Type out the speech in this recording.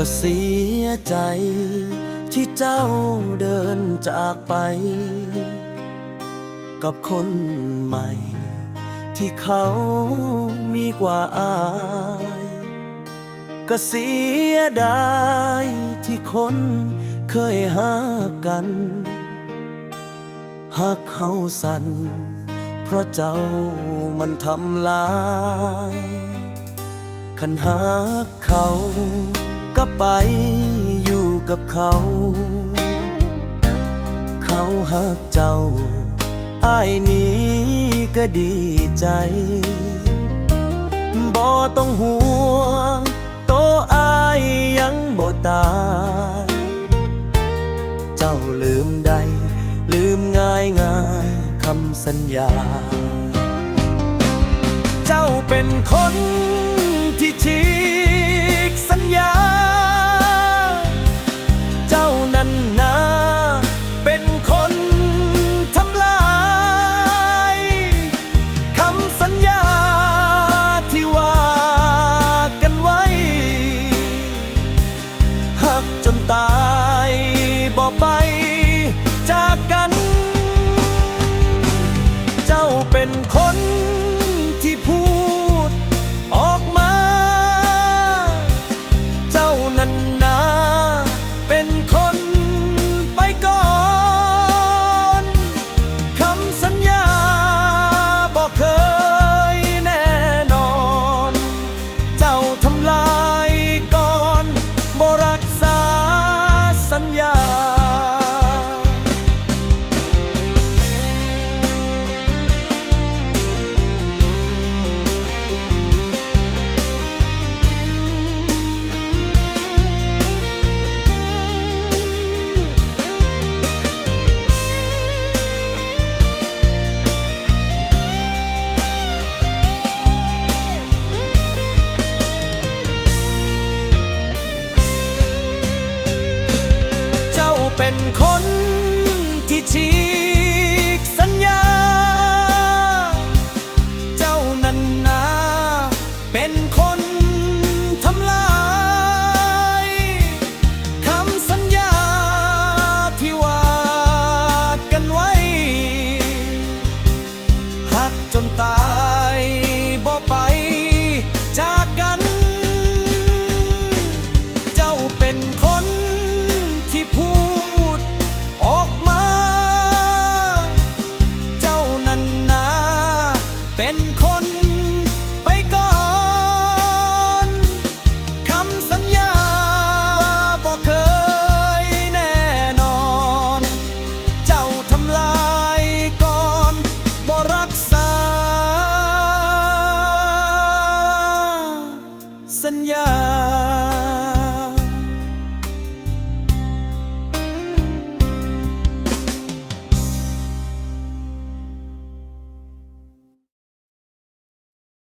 ก็เสียใจ ที่เจ้าเดินจากไป กับคนใหม่ ที่เขามีกว่าอาย ก็เสียดายที่คนเคยหากันหักเขาสันเพราะเจ้ามันทำลาย คันหากเขา ก็ไปอยู่กับเขา เขาหักเจ้าอ้ายนี้ก็ดีใจบ่ต้องห่วงโตอายยังบ่ตายเจ้าลืมใด ลืมง่ายง่ายคำสัญญา เจ้าเป็นคนที่ฉี ไป เป็นคนที่ฉี สัญญา